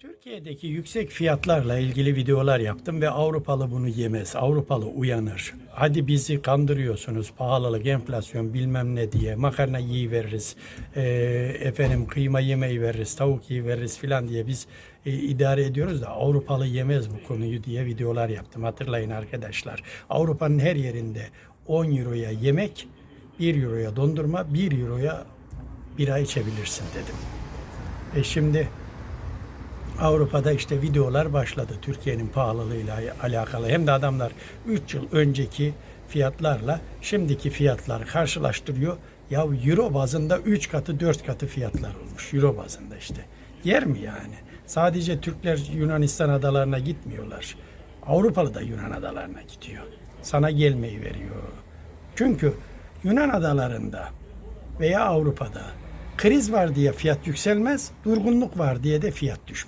Türkiye'deki yüksek fiyatlarla ilgili videolar yaptım ve Avrupalı bunu yemez. Avrupalı uyanır. Hadi bizi kandırıyorsunuz. Pahalılık, enflasyon bilmem ne diye. Makarna yiyiveririz. E, efendim kıyma yemeği veririz. Tavuk yiyiveririz filan diye biz e, idare ediyoruz da Avrupalı yemez bu konuyu diye videolar yaptım. Hatırlayın arkadaşlar. Avrupa'nın her yerinde 10 euroya yemek, 1 euroya dondurma, 1 euroya bira içebilirsin dedim. E şimdi Avrupa'da işte videolar başladı Türkiye'nin pahalılığıyla alakalı. Hem de adamlar 3 yıl önceki fiyatlarla şimdiki fiyatları karşılaştırıyor. Ya euro bazında 3 katı 4 katı fiyatlar olmuş. Euro bazında işte. Yer mi yani? Sadece Türkler Yunanistan adalarına gitmiyorlar. Avrupalı da Yunan adalarına gidiyor. Sana gelmeyi veriyor. Çünkü Yunan adalarında veya Avrupa'da kriz var diye fiyat yükselmez, durgunluk var diye de fiyat düşmez.